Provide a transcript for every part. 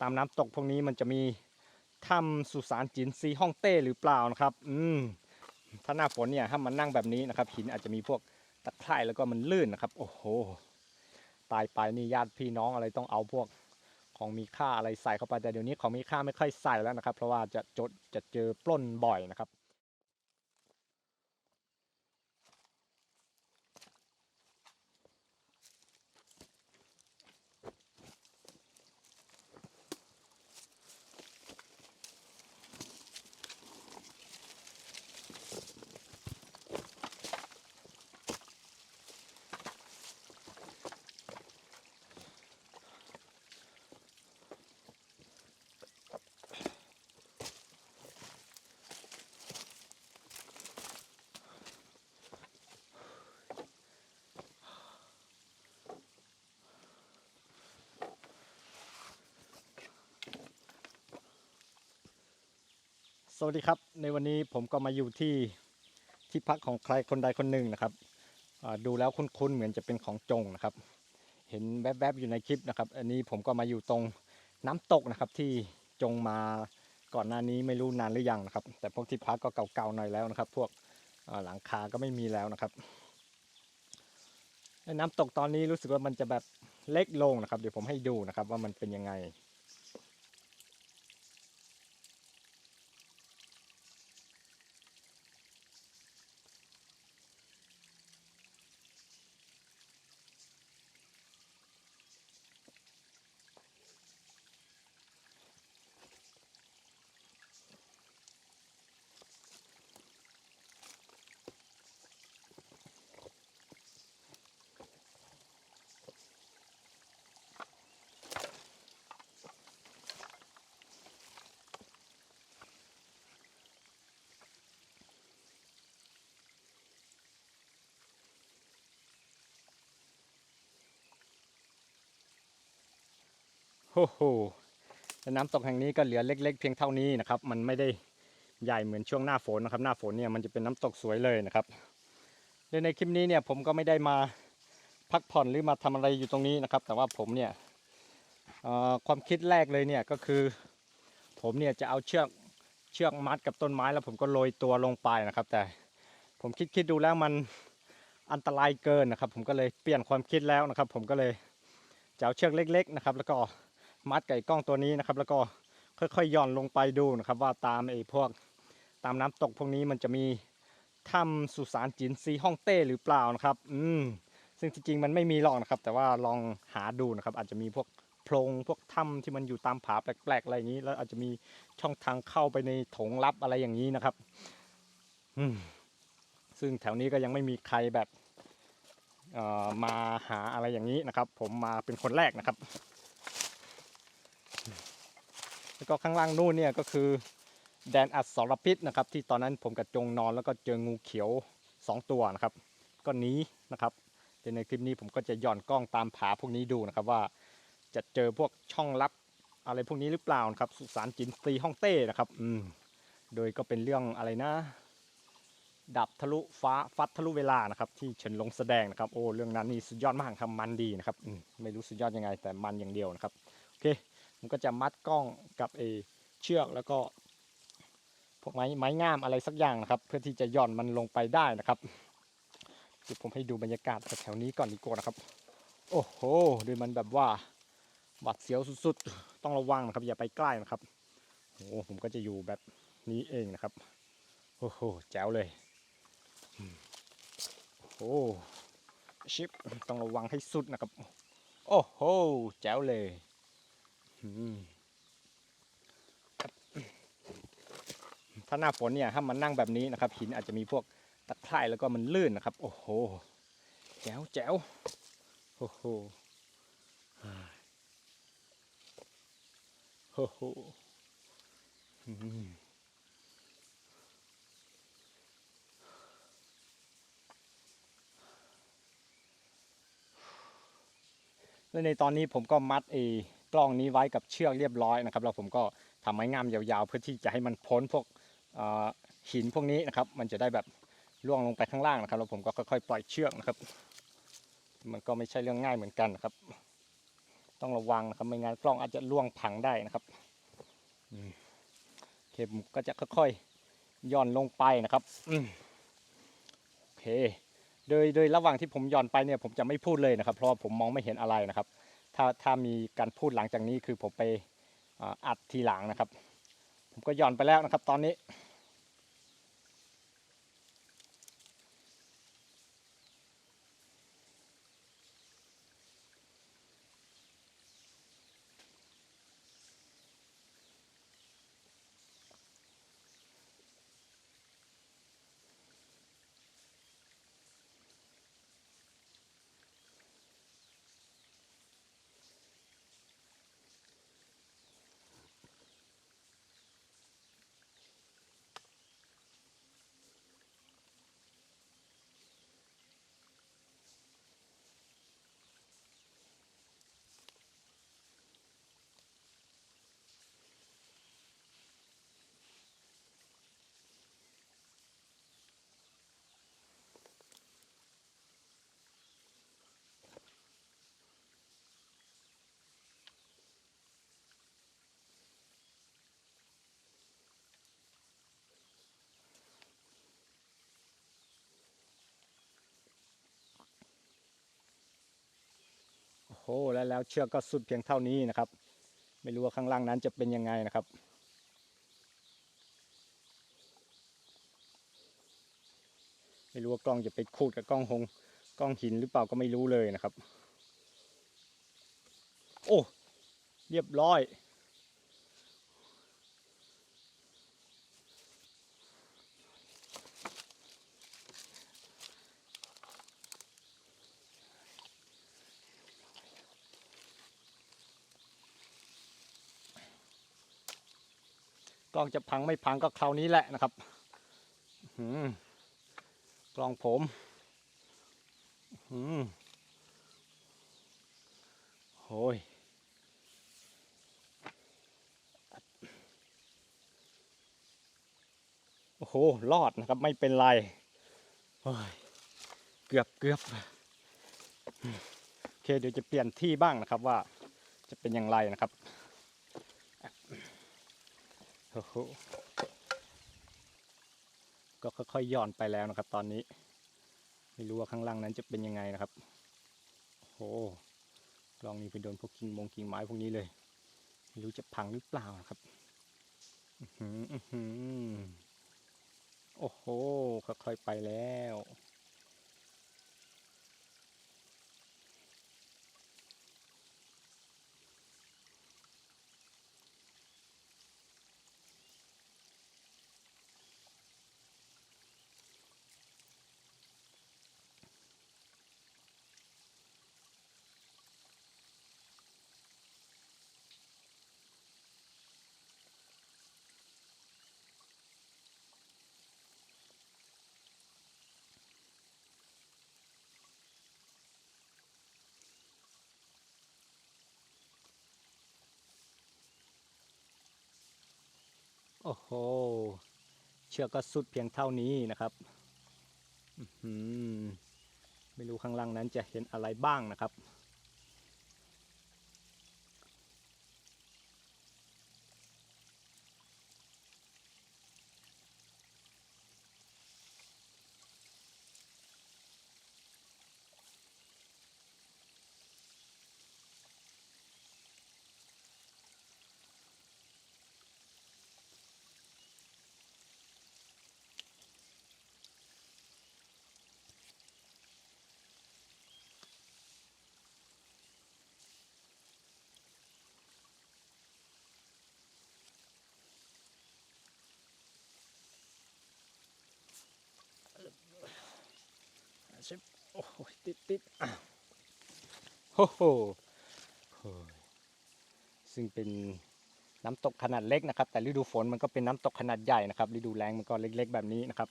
ตามน้ำตกพวกนี้มันจะมีถ้ำสุสานจินซีฮ่องเต้หรือเปล่านะครับ อืมถ้าหน้าฝนเนี่ยถ้ามันนั่งแบบนี้นะครับ หินอาจจะมีพวกตะไคร่แล้วก็มันลื่นนะครับ โอ้โห ตายไปนี่ญาติพี่น้องอะไรต้องเอาพวกของมีค่าอะไรใส่เข้าไปแต่เดี๋ยวนี้ของมีค่าไม่ค่อยใส่แล้วนะครับ เพราะว่าจะจดจะเจอปล้นบ่อยนะครับ สวัสดีครับ ในวันนี้ผมก็มาอยู่ที่ที่พักของใครคนใดคนหนึ่งนะครับดูแล้วคุ้นๆเหมือนจะเป็นของจงนะครับ เห็นแวบๆอยู่ในคลิปนะครับ อันนี้ผมก็มาอยู่ตรงน้ำตกนะครับ ที่จงมาก่อนหน้านี้ไม่รู้นานหรือยังนะครับ แต่พวกที่พักก็เก่าๆหน่อยแล้วนะครับ พวกหลังคาก็ไม่มีแล้วนะครับไอ้น้ำตกตอนนี้รู้สึกว่ามันจะแบบเล็กลงนะครับ เดี๋ยวผมให้ดูนะครับว่ามันเป็นยังไง โอ้โหและน้ำตกแห่งนี้ก็เหลือเล็ก ๆ เพียงเท่านี้นะครับ มันไม่ได้ใหญ่เหมือนช่วงหน้าฝนนะครับ หน้าฝนเนี่ยมันจะเป็นน้ำตกสวยเลยนะครับและในคลิปนี้เนี่ยผมก็ไม่ได้มาพักผ่อนหรือมาทำอะไรอยู่ตรงนี้นะครับ แต่ว่าผมเนี่ยความคิดแรกเลยเนี่ยก็คือ ผมเนี่ยจะเอาเชือกเชือกมัดกับต้นไม้แล้วผมก็โรยตัวลงไปนะครับ แต่ผมคิดคิดดูแล้วมันอันตรายเกินนะครับ ผมก็เลยเปลี่ยนความคิดแล้วนะครับ ผมก็เลยจะเอาเชือกเล็ก ๆ นะครับ แล้วก็ มัดไก่กล้องตัวนี้นะครับ แล้วก็ค่อยๆย่อนลงไปดูนะครับ ว่าตามไอ้พวกตามน้ำตกพวกนี้มันจะมีถ้ำสุสานจินซีฮ่องเต้หรือเปล่านะครับ อืมซึ่งจริงๆมันไม่มีหรอกนะครับ แต่ว่าลองหาดูนะครับ อาจจะมีพวกโพรงพวกถ้ำที่มันอยู่ตามผาแปลกๆอะไรอย่างนี้ แล้วอาจจะมีช่องทางเข้าไปในถงลับอะไรอย่างนี้นะครับ อืมซึ่งแถวนี้ก็ยังไม่มีใครแบบเอ่อมาหาอะไรอย่างนี้นะครับ ผมมาเป็นคนแรกนะครับ แล้วก็ข้างล่างนู่นเนี่ยก็คือแดนอัศรพิษนะครับ ที่ตอนนั้นผมกับจงนอนแล้วก็เจองูเขียว 2 ตัวนะครับ ก็นี้นะครับแต่ในคลิปนี้ผมก็จะย่อนกล้องตามผาพวกนี้ดูนะครับว่าจะเจอพวกช่องลับอะไรพวกนี้หรือเปล่านะครับสุสานจินซีฮ่องเต้นะครับอืมโดยก็เป็นเรื่องอะไรนะ ดับทะลุฟ้าฟัดทะลุเวลานะครับ ที่เฉินลงแสดงนะครับ โอ้เรื่องนั้นนี่สุดยอดมากครับมันดีนะครับอืมไม่รู้สุดยอดยังไงแต่มันอย่างเดียวนะครับโอเค ผมก็จะมัดกล้องกับเอเชือกแล้วก็พวกไม้ไม้งามอะไรสักอย่างนะครับ เพื่อที่จะหย่อนมันลงไปได้นะครับเดี๋ยวผมให้ดูบรรยากาศแถวๆนี้ก่อนดีกว่านะครับ โอ้โหดูมันแบบว่าหวัดเสียวสุดๆ ต้องระวังนะครับ อย่าไปใกล้นะครับโอ้ผมก็จะอยู่แบบนี้เองนะครับโอ้โหแจ๋วเลยโอ้ชิปต้องระวังให้สุดนะครับ โอ้โหแจ๋วเลย ถ้าหน้าฝนเนี่ยถ้ามันนั่งแบบนี้นะครับ หินอาจจะมีพวกตะไคร่แล้วก็มันลื่นนะครับ โอ้โหแจ๋วแจ๋วโอ้โหโอ้โหและในตอนนี้ผมก็มัดไอ้ กล้องนี้ไว้กับเชือกเรียบร้อยนะครับแล้วผมก็ทำไม้งามยาวๆ เพื่อที่จะให้มันพ้นพวกหินพวกนี้นะครับ มันจะได้แบบล่วงลงไปข้างล่างนะครับ แล้วผมก็ค่อยๆปล่อยเชือกนะครับ มันก็ไม่ใช่เรื่องง่ายเหมือนกันนะครับ ต้องระวังนะครับไม่งั้นกล้องอาจจะล่วงพังได้นะครับโอเคผมก็จะค่อยๆย่อนลงไปนะครับโอเคโดยโดยระหว่างที่ผมย่อนไปเนี่ยผมจะไม่พูดเลยนะครับ เพราะผมมองไม่เห็นอะไรนะครับ ถ้าถ้ามีการพูดหลังจากนี้คือผมไปอัดทีหลังนะครับ ผมก็หย่อนไปแล้วนะครับ ตอนนี้ แล้วแล้วเชือกก็สุดเพียงเท่านี้นะครับ ไม่รู้ว่าข้างล่างนั้นจะเป็นยังไงนะครับ ไม่รู้ว่ากล้องจะไปคูดกับกล้องหงกล้องหินหรือเปล่าก็ไม่รู้เลยนะครับ โอ้ เรียบร้อย กล้องจะพังไม่พังก็คราวนี้แหละนะครับกล้องผมอื้อหือโอ้ยโอ้โห รอดนะครับ ไม่เป็นไรเกือบเกือบโอเค เดี๋ยวจะเปลี่ยนที่บ้างนะครับว่าจะเป็นอย่างไรนะครับ โอ้โหก็ค่อยๆย่อนไปแล้วนะครับ ตอนนี้ ไม่รู้ว่าข้างล่างนั้นจะเป็นยังไงนะครับโอ้ลองนี้ไปโดนพวกกิ่งมงกิ่งไม้พวกนี้เลย ไม่รู้จะพังหรือเปล่านะครับอื้อหืออื้อหือโอ้โหค่อยๆไปแล้ว อ้โห เชือกก็สุดเพียงเท่านี้นะครับไม่รู้ข้างล่างนั้นจะเห็นอะไรบ้างนะครับ ชิบโอ้โหติดติดอะโอ้โหซึ่งเป็นน้ำตกขนาดเล็กนะครับ แต่ฤดูฝนมันก็เป็นน้ำตกขนาดใหญ่นะครับ ฤดูแล้งมันก็เล็ก ๆ แบบนี้นะครับ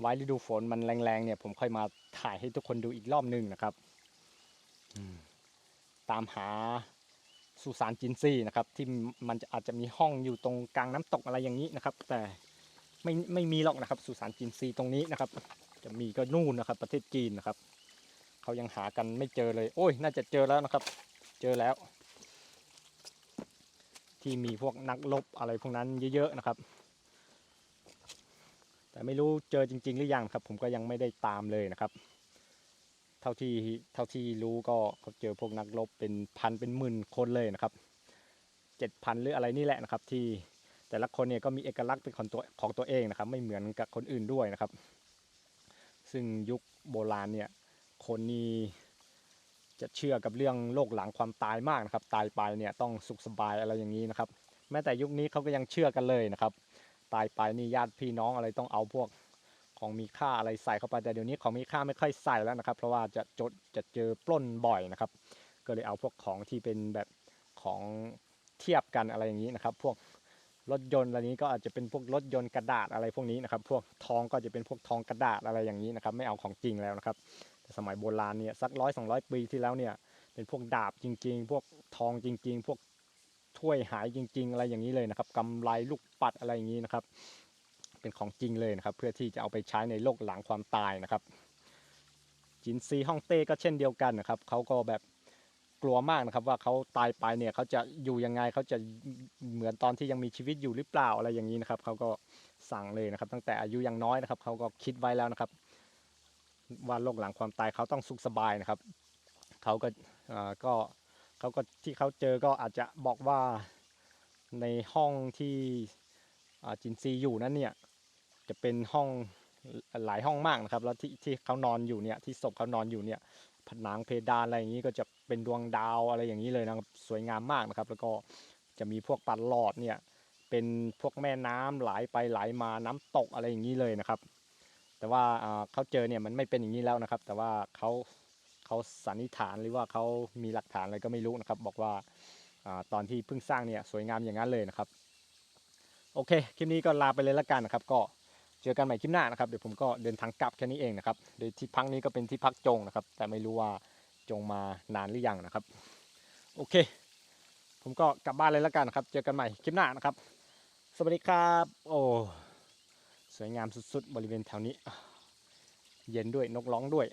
ไว้ฤดูฝนมันแรงๆเนี่ย ผมค่อยมาถ่ายให้ทุกคนดูอีกรอบหนึงนะครับตามหาสุสานจินซีนะครับ ที่มันจะอาจจะมีห้องอยู่ตรงกลางน้ำตกอะไรอย่างนี้นะครับ แต่ไม่ไม่มีหรอกนะครับสุสานจินซีตรงนี้นะครับ จะมีก็นู่นนะครับ ประเทศจีนนะครับเขายังหากันไม่เจอเลย โอ้ย น่าจะเจอแล้วนะครับ เจอแล้ว ที่มีพวกนักรบอะไรพวกนั้นเยอะๆนะครับ แต่ไม่รู้เจอจริง ๆ หรือยังครับ ผมก็ยังไม่ได้ตามเลยนะครับ เท่าที่เท่าที่รู้ก็เขาเจอพวกนักรบเป็นพันเป็นหมื่นคนเลยนะครับเจ็ดพันหรืออะไรนี่แหละนะครับ ที่แต่ละคนเนี่ยก็มีเอกลักษณ์เป็นของตัวของตัวเองนะครับ ไม่เหมือนกับคนอื่นด้วยนะครับ ซึ่งยุคโบราณเนี่ยคนนี้จะเชื่อกับเรื่องโลกหลังความตายมากนะครับ ตายไปเนี่ยต้องสุขสบายอะไรอย่างนี้นะครับ แม้แต่ยุคนี้เขาก็ยังเชื่อกันเลยนะครับ ตายไปนี่ญาติพี่น้องอะไรต้องเอาพวกของมีค่าอะไรใส่เข้าไปแต่เดี๋ยวนี้ของมีค่าไม่ค่อยใส่แล้วนะครับ เพราะว่าจะจดจะเจอปล้นบ่อยนะครับ ก็เลยเอาพวกของที่เป็นแบบของเทียบกันอะไรอย่างนี้นะครับ พวก รถยนต์อะไรนี้ก็อาจจะเป็นพวกรถยนต์กระดาษอะไรพวกนี้นะครับ พวกทองก็จะเป็นพวกทองกระดาษอะไรอย่างนี้นะครับ ไม่เอาของจริงแล้วนะครับ แต่สมัยโบราณเนี่ยสักร้อยสองร้อยปีที่แล้วเนี่ย เป็นพวกดาบจริง ๆ พวกทองจริง ๆ พวกถ้วยหายจริง ๆ อะไรอย่างนี้เลยนะครับกำไรลูกปัดอะไรอย่างนี้นะครับ เป็นของจริงเลยนะครับ เพื่อที่จะเอาไปใช้ในโลกหลังความตายนะครับจินซีฮ่องเต้ก็เช่นเดียวกันนะครับเขาก็แบบ กลัวมากนะครับ ว่าเขาตายไปเนี่ยเขาจะอยู่ยังไงเขาจะเหมือนตอนที่ยังมีชีวิตอยู่หรือเปล่าอะไรอย่างนี้นะครับเขาก็สั่งเลยนะครับ ตั้งแต่อายุยังน้อยนะครับเขาก็คิดไว้แล้วนะครับ ว่าโลกหลังความตายเขาต้องสุขสบายนะครับเขาก็ก็เขาก็ที่เขาเจอก็อาจจะบอกว่าในห้องที่จินซีอยู่นั้นเนี่ยจะเป็นห้องหลายห้องมากนะครับ แล้วที่ที่เขานอนอยู่เนี่ยที่ศพเขานอนอยู่เนี่ย ผนังเพดานอะไรอย่างนี้ก็จะเป็นดวงดาวอะไรอย่างนี้เลยนะครับสวยงามมากนะครับ แล้วก็จะมีพวกปลาหลอดเนี่ยเป็นพวกแม่น้ำไหลไปไหลมาน้ำตกอะไรอย่างนี้เลยนะครับ แต่ว่าเขาเจอเนี่ยมันไม่เป็นอย่างนี้แล้วนะครับ แต่ว่าเขาเขาสันนิษฐานหรือว่าเขามีหลักฐานอะไรก็ไม่รู้นะครับ บอกว่าอาตอนที่เพิ่งสร้างเนี่ยสวยงามอย่างนั้นเลยนะครับ โอเคคลิปนี้ก็ลาไปเลยละกันนะครับก็ เจอกันใหม่คลิปหน้านะครับเดี๋ยวผมก็เดินทางกลับแค่นี้เองนะครับโดยที่พักนี้ก็เป็นที่พักจงนะครับ แต่ไม่รู้ว่าจงมานานหรือยังนะครับ โอเค ผมก็กลับบ้านเลยแล้วกันนะครับ เจอกันใหม่คลิปหน้านะครับ สวัสดีครับ โอ้สวยงามสุดๆ บริเวณแถวนี้ เย็นด้วยนกร้องด้วย